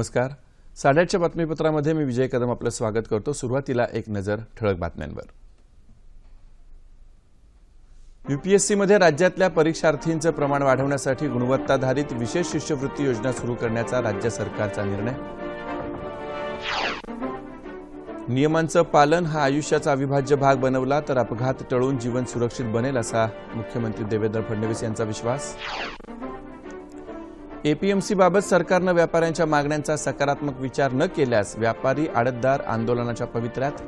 नमस्कार. साडेआठच्या बातमीपत्रामध्ये मी विजय कदम आपलं स्वागत करतो. सुरुवातीला एक नजर ठळक बातम्यांवर. युपीएससीमध्ये राज्यातल्या परीक्षार्थींचं प्रमाण वाढवण्यासाठी गुणवत्ताधारित विशेष शिष्यवृत्ती योजना सुरू करण्याचा राज्य सरकारचा निर्णय. नियमांचं पालन हा आयुष्याचा अविभाज्य भाग बनवला तर अपघात टळून जीवन सुरक्षित बनेल असा मुख्यमंत्री देवेंद्र फडणवीस यांचा विश्वास. एपीएमसीबाबत सरकारनं व्यापाऱ्यांच्या मागण्यांचा सकारात्मक विचार न केल्यास व्यापारी आडतदार आंदोलनाच्या पवित्र्यात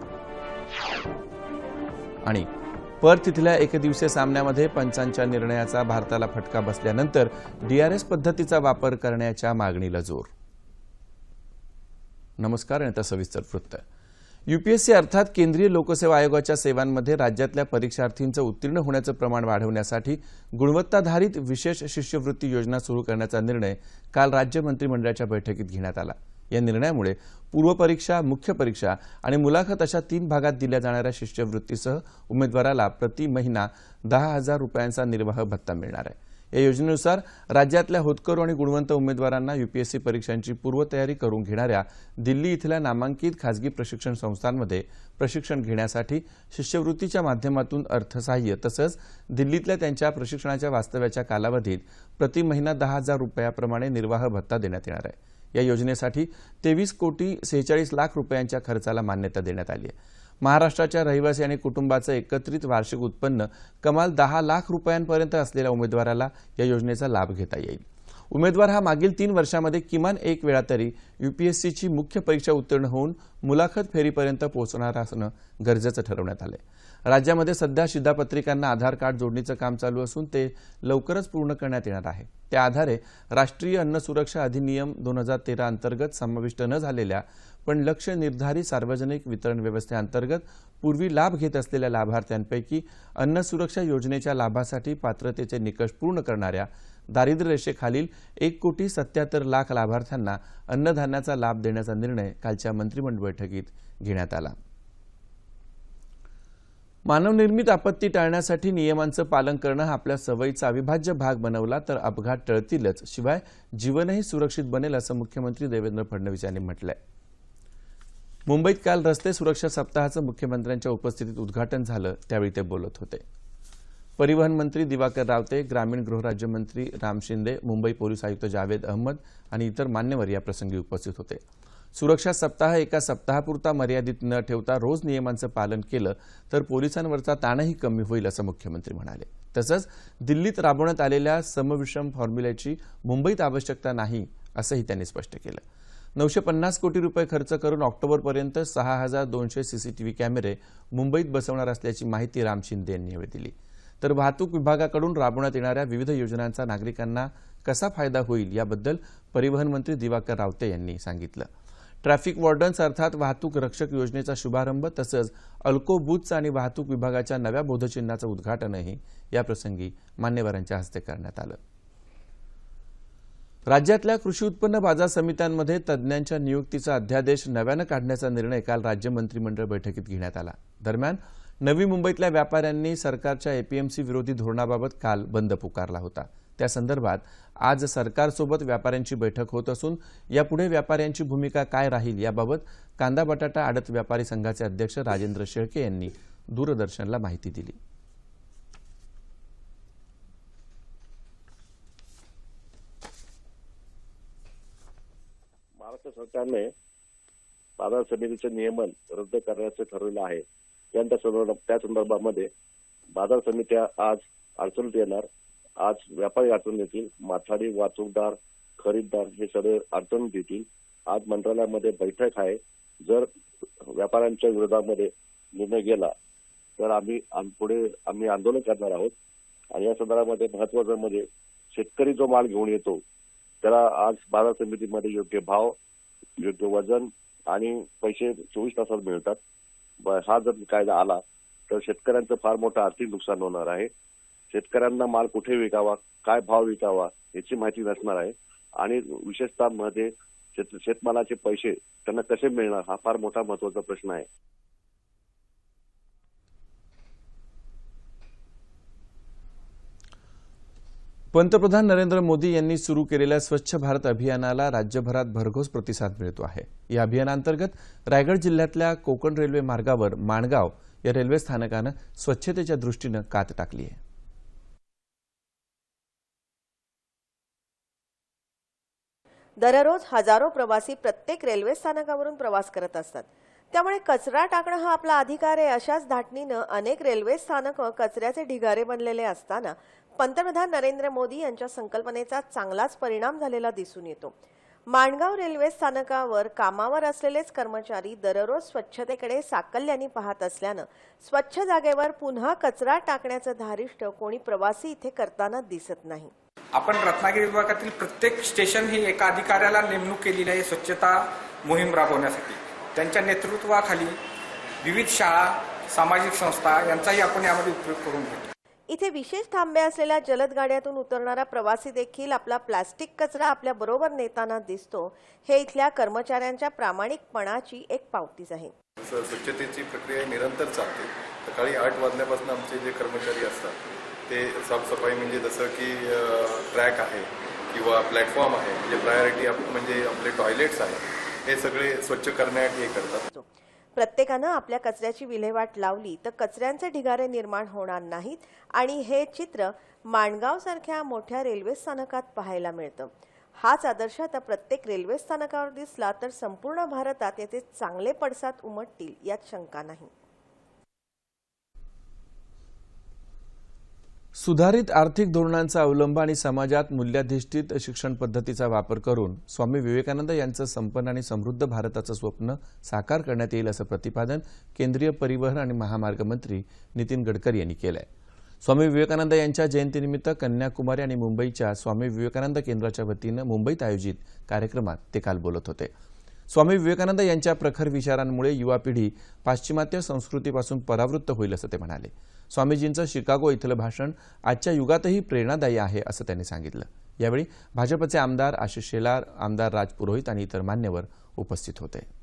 आणि पर्थ इथल्या एकदिवसीय सामन्यामध्ये पंचांच्या निर्णयाचा भारताला फटका बसल्यानंतर डीआरएस पद्धतीचा वापर करण्याच्या मागणीला जोर. नमस्कार आणि आता सविस्तर वृत्त. युपीएससी अर्थात केंद्रीय लोकसेवा आयोगाच्या सेवांमध्ये राज्यातल्या परीक्षार्थींचं उत्तीर्ण होण्याचं प्रमाण वाढवण्यासाठी गुणवत्ताधारित विशेष शिष्यवृत्ती योजना सुरू करण्याचा निर्णय काल राज्य मंत्रिमंडळाच्या बैठकीत घेण्यात आला. या निर्णयामुळे पूर्वपरीक्षा मुख्य परीक्षा आणि मुलाखत अशा तीन भागात दिल्या जाणाऱ्या शिष्यवृत्तीसह उमेदवाराला प्रति महिना दहा हजार रुपयांचा निर्वाह भत्ता मिळणार आहे. या योजनेनुसार राज्यातल्या होतकरू आणि गुणवंत उमेदवारांना युपीएससी परीक्षांची पूर्वतयारी करून घेणाऱ्या दिल्ली इथल्या नामांकित खासगी प्रशिक्षण संस्थांमध्ये प्रशिक्षण घेण्यासाठी शिष्यवृत्तीच्या माध्यमातून अर्थसहाय्य तसंच दिल्लीतल्या त्यांच्या प्रशिक्षणाच्या वास्तव्याच्या कालावधीत प्रति महिना दहा हजार रुपयाप्रमाणे निर्वाह भत्ता देण्यात येणार आहे. या योजनेसाठी तेवीस कोटी सेहेचाळीस लाख रुपयांच्या खर्चाला मान्यता देण्यात आली आहे. महाराष्ट्राच्या रहिवासी आणि कुटुंबाचं एकत्रित वार्षिक उत्पन्न कमाल दहा लाख रुपयांपर्यंत असलेल्या उमेदवाराला या योजनेचा लाभ घेता येईल. उमेदवार हा मागील तीन वर्षामध्ये किमान एक वेळा तरी युपीएससीची मुख्य परीक्षा उत्तीर्ण होऊन मुलाखत फेरीपर्यंत पोहोचणार असणं गरजेचं ठरवण्यात आलंय. राज्यामध्ये सध्या शिधापत्रिकांना आधार कार्ड जोडणीचं काम चालू असून ते लवकरच पूर्ण करण्यात येणार आहे. त्या आधारे राष्ट्रीय अन्न सुरक्षा अधिनियम दोन हजार तेरा अंतर्गत समाविष्ट न झालेल्या पण लक्ष निर्धारित सार्वजनिक वितरण व्यवस्थेअंतर्गत पूर्वी लाभ घेत असलेल्या लाभार्थ्यांपैकी अन्न सुरक्षा योजनेच्या लाभासाठी पात्रतेचे निकष पूर्ण करणाऱ्या दारिद्र्य रेषेखालील एक कोटी सत्याहत्तर लाख लाभार्थ्यांना अन्नधान्याचा लाभ देण्याचा निर्णय कालच्या मंत्रिमंडळ बैठकीत घेण्यात आला. मानवनिर्मित आपत्ती टाळण्यासाठी नियमांचं पालन करणं हा आपल्या सवयीचा अविभाज्य भाग बनवला तर अपघात टळतीलच. शिवाय जीवनही सुरक्षित बनेल असं मुख्यमंत्री देवेंद्र फडणवीस यांनी म्हटलंय. मुंबईत काल रस्ते सुरक्षा सप्ताहाचं मुख्यमंत्र्यांच्या उपस्थितीत उद्घाटन झालं त्यावेळी ते बोलत होते. परिवहन मंत्री दिवाकर रावते ग्रामीण गृहराज्यमंत्री राम शिंदे मुंबई पोलीस आयुक्त जावेद अहमद आणि इतर मान्यवर या प्रसंगी उपस्थित होते. सुरक्षा सप्ताह एका सप्ताहापुरता मर्यादित न ठेवता रोज नियमांचं पालन केलं तर पोलिसांवरचा ताणही कमी होईल असं मुख्यमंत्री म्हणाले. तसंच दिल्लीत राबवण्यात आलेल्या समविषम फॉर्म्युल्याची मुंबईत आवश्यकता नाही असंही त्यांनी स्पष्ट केलं. नऊशे पन्नास कोटी रुपये खर्च करून ऑक्टोबरपर्यंत सहा हजार दोनशे सीसीटीव्ही कॅमेरे मुंबईत बसवणार असल्याची माहिती राम शिंदे यांनी यावेळी दिली. तर वाहतूक विभागाकडून राबवण्यात येणाऱ्या विविध योजनांचा नागरिकांना कसा फायदा होईल याबद्दल परिवहन मंत्री दिवाकर रावते यांनी सांगितलं. ट्रॅफिक वॉर्डन्स अर्थात वाहतूक रक्षक योजनेचा शुभारंभ तसंच अल्को बूथचा आणि वाहतूक विभागाच्या नव्या बोधचिन्हाचं उद्घाटनही याप्रसंगी मान्यवरांच्या हस्ते करण्यात आलं. राज्यातल्या कृषी उत्पन्न बाजार समित्यांमध्ये तज्ज्ञांच्या नियुक्तीचा अध्यादेश नव्यानं काढण्याचा निर्णय काल राज्य मंत्रिमंडळ बैठकीत घेण्यात आला. दरम्यान नवी मुंबईतल्या व्यापाऱ्यांनी सरकारच्या एपीएमसी विरोधी धोरणाबाबत काल बंद पुकारला होता. त्या संदर्भात आज सरकारसोबत व्यापाऱ्यांची बैठक होत असून यापुढे व्यापाऱ्यांची भूमिका काय राहील याबाबत कांदा बटाटा आडत व्यापारी संघाचे अध्यक्ष राजेंद्र शेळके यांनी दूरदर्शनला माहिती दिली. महाराष्ट्र सरकारने बाजार समितीचे नियमन रद्द करण्याचे ठरवलं आहे. त्या संदर्भामध्ये बाजार समित्या आज अडचणीत येणार. आज व्यापारी अडचण येतील माथाडी वाहतूकदार खरीददार हे सगळे अडचण येतील. आज मंत्रालयामध्ये बैठक आहे. जर व्यापाऱ्यांच्या विरोधामध्ये निर्णय गेला तर आम्ही आम- पुढे आम्ही आंदोलन करणार आहोत. आणि या संदर्भामध्ये महत्वाचं म्हणजे शेतकरी जो माल घेऊन येतो त्याला आज बाजार समितीमध्ये योग्य भाव योग्य वजन आणि पैसे चोवीस तासात मिळतात. ब- हा जर कायदा आला तर शेतकऱ्यांचं फार मोठं आर्थिक नुकसान होणार आहे. शेतकऱ्यांना माल कुठे विकावा काय भाव विकावा याची माहिती नसणार आहे. आणि विशेषतः मध्ये शेत शेतमालाचे पैसे त्यांना कसे मिळणार हा फार मोठा महत्त्वाचा प्रश्न आहे. पंतप्रधान नरेंद्र मोदी यांनी सुरू केलेल्या स्वच्छ भारत अभियानाला राज्यभरात भरघोस प्रतिसाद मिळतो आहे. या अभियानांतर्गत रायगड जिल्ह्यातल्या कोकण रेल्वे मार्गावर माणगाव या रेल्वे स्थानकानं स्वच्छतेच्या दृष्टीनं कात टाकली आहे. दररोज हजारो प्रवासी प्रत्येक रेल्वे स्थानकावरून प्रवास करत असतात. त्यामुळे कचरा टाकणं हा आपला अधिकार आहे अशाच धाटणीनं अनेक रेल्वे स्थानकं कचऱ्याचे ढिगारे बनलेले असताना पंतप्रधान नरेंद्र मोदी यांच्या संकल्पनेचा चांगलाच परिणाम झालेला दिसून येतो. माणगाव रेल्वे स्थानकावर कामावर असलेलेच कर्मचारी दररोज स्वच्छतेकडे साकल्याने पाहत असल्यानं स्वच्छ जागेवर पुन्हा कचरा टाकण्याचं धारिष्ट कोणी प्रवासी इथे करताना दिसत नाही. आपण रत्नागिरी विभागातील प्रत्येक स्टेशन ही एका अधिकाऱ्याला नेमणूक केलेली आहे स्वच्छता मोहीम राबवण्यासाठी. त्यांच्या नेतृत्वाखाली विविध शाळा सामाजिक संस्था यांचाही आपण यामध्ये उपयोग करून घेतो. इथे विशेष थांबे असलेल्या जलद गाड्यातून उतरणारा प्रवासी देखील आपला प्लास्टिक कचरा आपल्या बरोबर नेताना दिसतो. हे इथल्या कर्मचाऱ्यांच्या प्रामाणिकपणाची एक पावतीच आहे स्वच्छतेची प्रक्रिया निरंतर चालते. सकाळी आठ वाजल्यापासून आमचे जे कर्मचारी असतात ते साफसफाई म्हणजे जसं की ट्रॅक आहे किंवा प्लॅटफॉर्म आहे म्हणजे प्रायोरिटी म्हणजे आपले टॉयलेट्स आहे हे सगळे स्वच्छ करण्यासाठी हे करतात. प्रत्येकानं आपल्या कचऱ्याची विल्हेवाट लावली तर कचऱ्यांचे ढिगारे निर्माण होणार नाहीत आणि हे चित्र माणगाव सारख्या मोठ्या रेल्वे स्थानकात पाहायला मिळतं. हाच आदर्श आता प्रत्येक रेल्वे स्थानकावर दिसला तर संपूर्ण भारतात याचे चांगले पडसाद उमटतील यात शंका नाही. सुधारित आर्थिक धोरणांचा अवलंब आणि समाजात मूल्याधिष्ठित शिक्षण पद्धतीचा वापर करून स्वामी विवेकानंद यांचं संपन्न आणि समृद्ध भारताचं स्वप्न साकार करण्यात येईल असं प्रतिपादन केंद्रीय परिवहन आणि महामार्ग मंत्री नितीन गडकरी यांनी केलं आहे स्वामी विवेकानंद यांच्या जयंतीनिमित्त कन्याकुमारी आणि मुंबईच्या स्वामी विवेकानंद केंद्राच्या वतीनं मुंबईत आयोजित कार्यक्रमात ते काल बोलत होते. स्वामी विवेकानंद यांच्या प्रखर विचारांमुळे युवा पिढी पाश्चिमात्य संस्कृतीपासून परावृत्त होईल असं ते म्हणाले. स्वामीजींचं शिकागो इथलं भाषण आजच्या युगातही प्रेरणादायी आहे असं त्यांनी सांगितलं. यावेळी भाजपचे आमदार आशिष शेलार आमदार राज पुरोहित आणि इतर मान्यवर उपस्थित होते.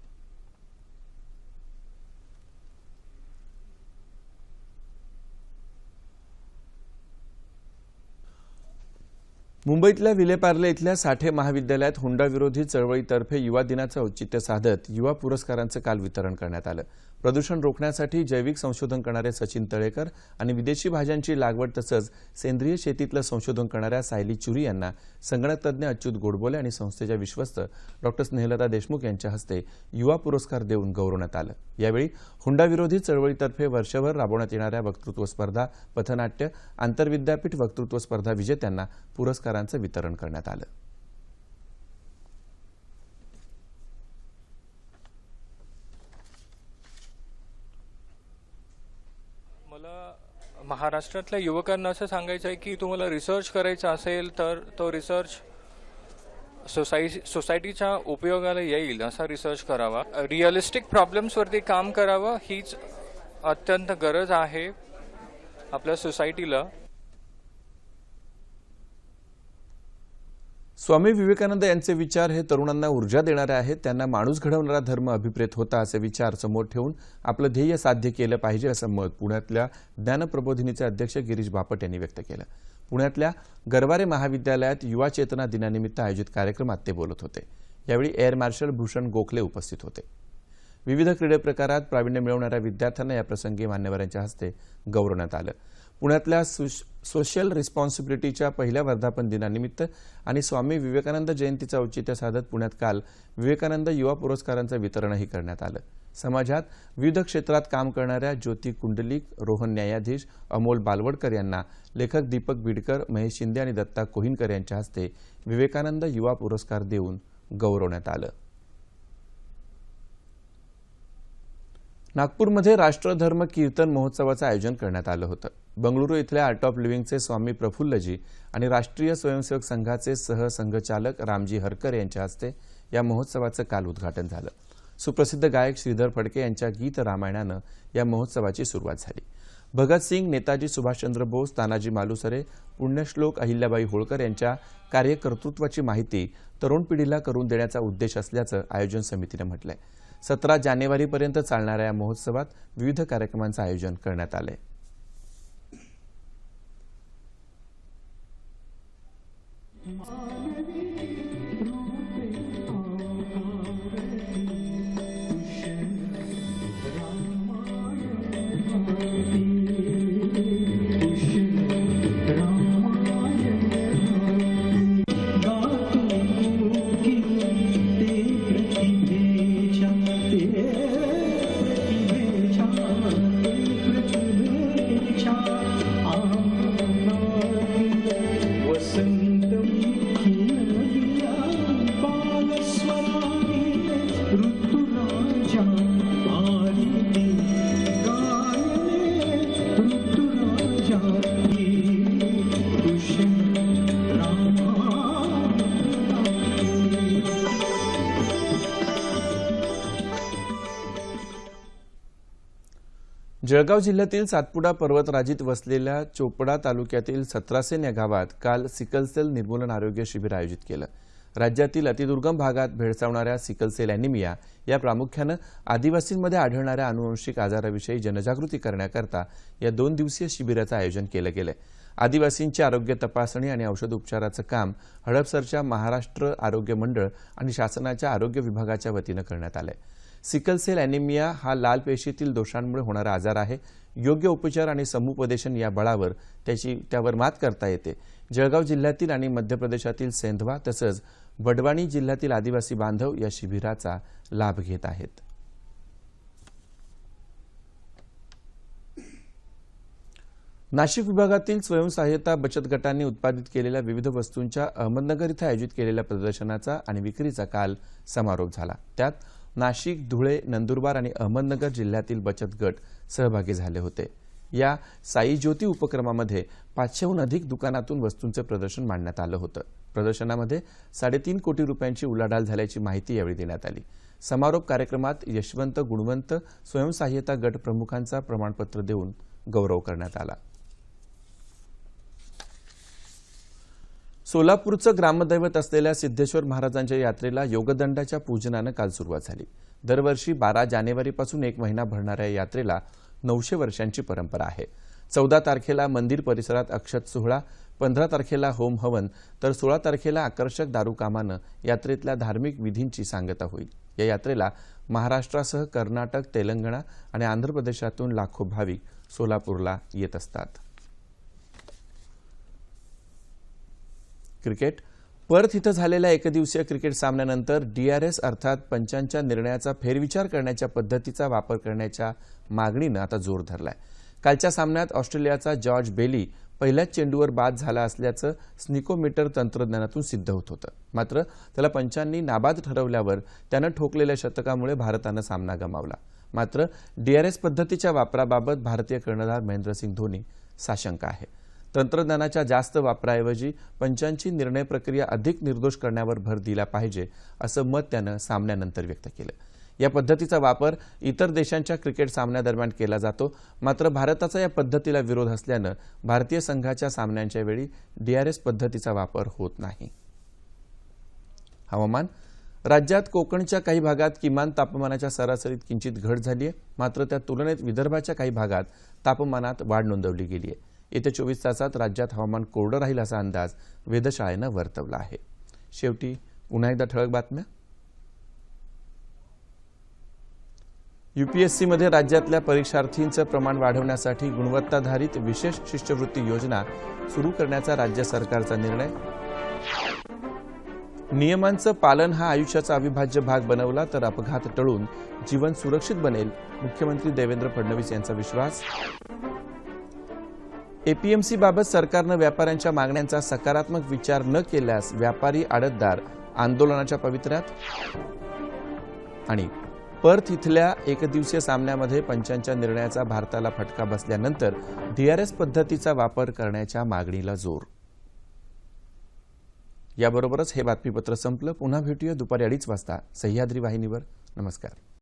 मुंबईतल्या विलेपार्ले इथल्या साठे महाविद्यालयात हुंडाविरोधी चळवळीतर्फे युवा दिनाचं औचित्य साधत युवा पुरस्कारांचं काल वितरण करण्यात आलं. प्रदूषण रोखण्यासाठी जैविक संशोधन करणारे सचिन तळेकर आणि विदेशी भाज्यांची लागवड तसंच सेंद्रिय शेतीतलं संशोधन करणाऱ्या सायली चुरी यांना संगणकतज्ञ अच्युत गोडबोले आणि संस्थेच्या विश्वस्त डॉक्टर स्नेहलता देशमुख यांच्या हस्ते युवा पुरस्कार देऊन गौरवण्यात आलं. यावेळी हुंडाविरोधी चळवळीतर्फे वर्षभर राबवण्यात येणाऱ्या वक्तृत्व स्पर्धा पथनाट्य आंतरविद्यापीठ वक्तृत्व स्पर्धा विजेत्यांना पुरस्कारांचं वितरण करण्यात आलं. मला महाराष्ट्रातल्या युवकांना असं सांगायचं आहे की तुम्हाला रिसर्च करायचा असेल तर तो रिसर्च सोसाय सोसायटीच्या उपयोगाला येईल असा रिसर्च करावा. रिअलिस्टिक प्रॉब्लेम्सवरती काम करावं हीच अत्यंत गरज आहे आपल्या सोसायटीला स्वामी विवेकानंद यांचे विचार हे तरुणांना ऊर्जा देणारे आहेत. त्यांना माणूस घडवणारा धर्म अभिप्रेत होता असे विचार समोर ठेवून आपलं ध्येय साध्य केलं पाहिजे असं मत पुण्यातल्या ज्ञानप्रबोधिनीचे अध्यक्ष गिरीश बापट यांनी व्यक्त केलं. पुण्यातल्या गरवारे महाविद्यालयात युवा चेतना दिनानिमित्त आयोजित कार्यक्रमात ते बोलत होते. यावेळी एअर मार्शल भूषण गोखले उपस्थित होते. विविध क्रीडा प्रकारात प्रावीण्य मिळवणाऱ्या विद्यार्थ्यांना या प्रसंगी मान्यवरांच्या हस्ते गौरवण्यात आलं. पुण्यातल्या सुश- सोशल रिस्पॉन्सिबिलिटीच्या पहिल्या वर्धापन दिनानिमित्त आणि स्वामी विवेकानंद जयंतीचं औचित्य साधत पुण्यात काल विवेकानंद युवा पुरस्कारांचं वितरणही करण्यात आलं. समाजात विविध क्षेत्रात काम करणाऱ्या ज्योती कुंडलिक रोहन न्यायाधीश अमोल बालवडकर यांना लेखक दीपक बिडकर महेश शिंदे आणि दत्ता कोहिनकर यांच्या हस्ते विवेकानंद युवा पुरस्कार देऊन गौरवण्यात आलं. नागपूरमध्ये राष्ट्रधर्म कीर्तन महोत्सवाचं आयोजन करण्यात आलं होतं. बंगळुरू इथल्या आर्ट ऑफ लिव्हिंगचे स्वामी प्रफुल्लजी आणि राष्ट्रीय स्वयंसेवक संघाचे सहसंघचालक रामजी हरकर यांच्या हस्ते या महोत्सवाचं काल उद्घाटन झालं. सुप्रसिद्ध गायक श्रीधर फडके यांच्या गीत रामायणानं या महोत्सवाची सुरुवात झाली. भगतसिंग नेताजी सुभाषचंद्र बोस तानाजी मालुसरे पुण्यश्लोक अहिल्याबाई होळकर यांच्या कार्यकर्तृत्वाची माहिती तरुण पिढीला करून देण्याचा उद्देश असल्याचं आयोजन समितीनं म्हटलं आहे सतरा जानेवारीपर्यंत चालणाऱ्या या महोत्सवात विविध कार्यक्रमांचं आयोजन करण्यात आलंय Oh. जळगाव जिल्ह्यातील सातपुडा पर्वतराजीत वसलेल्या चोपडा तालुक्यातील सतरासेन या गावात काल सिकलसेल निर्मूलन आरोग्य शिबिर आयोजित केलं. राज्यातील अतिदुर्गम भागात भेडसावणाऱ्या सिकलसेल अॅनिमिया या प्रामुख्यानं आदिवासींमध्ये आढळणाऱ्या अनुवंशिक आजाराविषयी जनजागृती करण्याकरता या दोन दिवसीय शिबिराचं आयोजन केलं गेलं आदिवासींची आरोग्य तपासणी आणि औषध उपचाराचं काम हडपसरच्या महाराष्ट्र आरोग्य मंडळ आणि शासनाच्या आरोग्य विभागाच्या वतीनं करण्यात आलं आहे सिकलसेल अॅनिमिया हा लाल पेशीतील दोषांमुळे होणारा आजार आहे. योग्य उपचार आणि समुपदेशन या बळावर त्याची त्यावर मात करता येते. जळगाव जिल्ह्यातील आणि मध्य प्रदेशातील सेंधवा तसंच बडवाणी जिल्ह्यातील आदिवासी बांधव या शिबिराचा लाभ घेत आहेत. नाशिक विभागातील स्वयंसहाय्यता बचत गटांनी उत्पादित केलेल्या विविध वस्तूंच्या अहमदनगर इथं आयोजित केलेल्या प्रदर्शनाचा आणि विक्रीचा काल समारोप झाला. त्यात नाशिक धुळे नंदुरबार आणि अहमदनगर जिल्ह्यातील बचत गट सहभागी झाले होते. या साई ज्योती उपक्रमामध्ये पाचशेहून अधिक दुकानातून वस्तूंचं प्रदर्शन मांडण्यात आलं होतं. प्रदर्शनामध्ये साडेतीन कोटी रुपयांची उलाढाल झाल्याची माहिती यावेळी देण्यात आली. समारोप कार्यक्रमात यशवंत गुणवंत स्वयंसहाय्यता गट प्रमुखांचा प्रमाणपत्र देऊन गौरव करण्यात आला. सोलापूरचं ग्रामदैवत असलेल्या सिद्धेश्वर महाराजांच्या यात्रेला योगदंडाच्या पूजनानं काल सुरुवात झाली. दरवर्षी बारा जानेवारीपासून एक महिना भरणाऱ्या यात्रेला नऊशे वर्षांची परंपरा आहे. चौदा तारखेला मंदिर परिसरात अक्षत सोहळा पंधरा तारखेला होम हवन तर सोळा तारखेला आकर्षक दारुकामानं यात्रेतल्या धार्मिक विधींची सांगता होईल. या यात्रेला महाराष्ट्रासह कर्नाटक तेलंगणा आणि आंध्र प्रदेशातून लाखो भाविक सोलापूरला येत असतात. क्रिकेट. पर्थ इथं झालेल्या एकदिवसीय क्रिकेट सामन्यानंतर डीआरएस अर्थात पंचांच्या निर्णयाचा फेरविचार करण्याच्या पद्धतीचा वापर करण्याच्या मागणीनं आता जोर धरलाय. कालच्या सामन्यात ऑस्ट्रेलियाचा जॉर्ज बेली पहिल्याच चेंडूवर बाद झाला असल्याचं स्निकोमीटर तंत्रज्ञानातून सिद्ध होत होतं. मात्र त्याला पंचांनी नाबाद ठरवल्यावर त्यानं ठोकलेल्या शतकामुळे भारतानं सामना गमावला. मात्र डीआरएस पद्धतीच्या वापराबाबत भारतीय कर्णधार महेंद्रसिंग धोनी साशंक आहे. तंत्रज्ञानाच्या जास्त वापराऐवजी पंचांची निर्णय प्रक्रिया अधिक निर्दोष करण्यावर भर दिला पाहिजे असं मत त्यानं सामन्यानंतर व्यक्त केलं. या पद्धतीचा वापर इतर देशांच्या क्रिकेट सामन्यादरम्यान केला जातो. मात्र भारताचा या पद्धतीला विरोध असल्यानं भारतीय संघाच्या सामन्यांच्या वेळी डीआरएस पद्धतीचा वापर होत नाही. हवामान. राज्यात कोकणच्या काही भागात किमान तापमानाच्या सरासरीत किंचित घट झाली आहे मात्र त्या तुलनेत विदर्भाच्या काही भागात तापमानात वाढ नोंदवली गेली आहे येत्या चोवीस तासात राज्यात हवामान कोरडं राहील असा अंदाज वेधशाळेनं वर्तवला आहे. शेवटी पुन्हा एकदा ठळक बातम्या. युपीएससीमध्ये राज्यातल्या परीक्षार्थींचं प्रमाण वाढवण्यासाठी गुणवत्ताधारित विशेष शिष्यवृत्ती योजना सुरू करण्याचा राज्य सरकारचा निर्णय. नियमांचं पालन हा आयुष्याचा अविभाज्य भाग बनवला तर अपघात टळून जीवन सुरक्षित बनेल मुख्यमंत्री देवेंद्र फडणवीस यांचा विश्वास. एपीएमसी बाबत सरकारनं व्यापाऱ्यांच्या मागण्यांचा सकारात्मक विचार न केल्यास व्यापारी आडतदार आंदोलनाच्या पवित्र्यात आणि पर्थ इथल्या एकदिवसीय सामन्यामध्ये पंचांच्या निर्णयाचा भारताला फटका बसल्यानंतर डीआरएस पद्धतीचा वापर करण्याच्या मागणीला जोर. याबरोबरच हे बातमीपत्र संपलं. पुन्हा भेटूया दुपारी अडीच वाजता. सह्याद्री वाहिनीवर. नमस्कार.